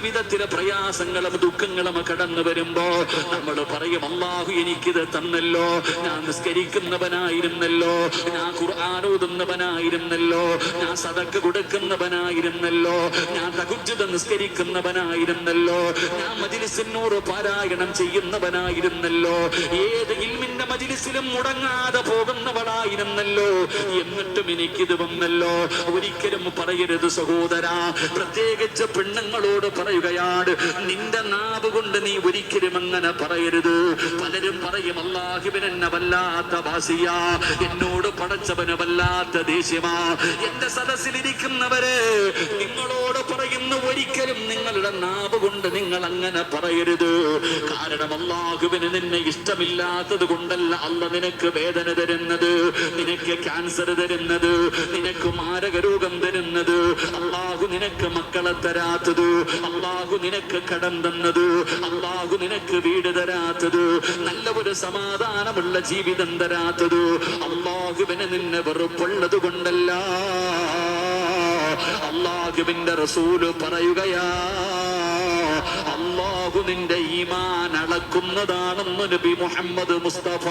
ജീവിതത്തിലെ പ്രയാസങ്ങളും ദുഃഖങ്ങളും കടന്നു വരുമ്പോ നമ്മൾ പറയും അള്ളാഹു എനിക്കിത് തന്നല്ലോ. ഞാൻ നിസ്കരിക്കുന്നവനായിരുന്നല്ലോ. ഞാൻ ഖുർആൻ ഓതുന്നവനായിരുന്നല്ലോ. ഞാൻ സദക്ക് കൊടുക്കുന്നവനായിരുന്നല്ലോ. ഞാൻ തകുജ്ജത നിസ്കരിക്കുന്നവനായിരുന്നല്ലോ. ഞാൻ മജിലിസിനോട് പാരായണം ചെയ്യുന്നവനായിരുന്നല്ലോ. ഏത് ഇൽമിന്റെ മജിലിസിലും മുടങ്ങാതെ പോകുന്നവളായിരുന്നല്ലോ. എന്നിട്ടും എനിക്കിത് വന്നല്ലോ. ഒരിക്കലും പറയരുത് സഹോദര. പ്രത്യേകിച്ച് പെണ്ണുങ്ങളോട് പറയുകയാണ് നിന്റെ നാവ് കൊണ്ട് നീ ഒരിക്കലും അങ്ങനെ പറയരുത്. പലരും പറയും അള്ളാഹുബിനെന്നെ വല്ലാത്ത ഭാസിയ എന്നോട് പടച്ചവന് വല്ലാത്ത ദേഷ്യമാ. എന്റെ സദസ്സിലിരിക്കുന്നവര് നിങ്ങളോട് പറയുന്ന ഒരിക്കലും നിങ്ങളുടെ നാവ് കൊണ്ട് നിങ്ങൾ അങ്ങനെ പറയരുത്. കാരണം അള്ളാഹുവിന് നിന്നെ ഇഷ്ടമില്ലാത്തത് കൊണ്ടല്ല അല്ല നിനക്ക് വേദന തരുന്നത് നിനക്ക് ക്യാൻസർ തരുന്നത് നിനക്ക് മാരക രോഗം തരുന്നത്. അള്ളാഹു നിനക്ക് തരാത്തത്. അള്ളാഹു നിനക്ക് കടം തന്നത്. അള്ളാഹു നിനക്ക് വീട് തരാത്തത്. നല്ല ഒരു സമാധാനമുള്ള ജീവിതം തരാത്തത്. അള്ളാഹുവിന് നിന്നെ വെറുപ്പുള്ളത് കൊണ്ടല്ല. അള്ളാഹുവിന്റെ റസൂൽ പറയുകയാ അള്ളാഹു നിന്റെ ഈമാൻ അളക്കുന്നതാണെന്ന് നബി മുഹമ്മദ് മുസ്തഫ.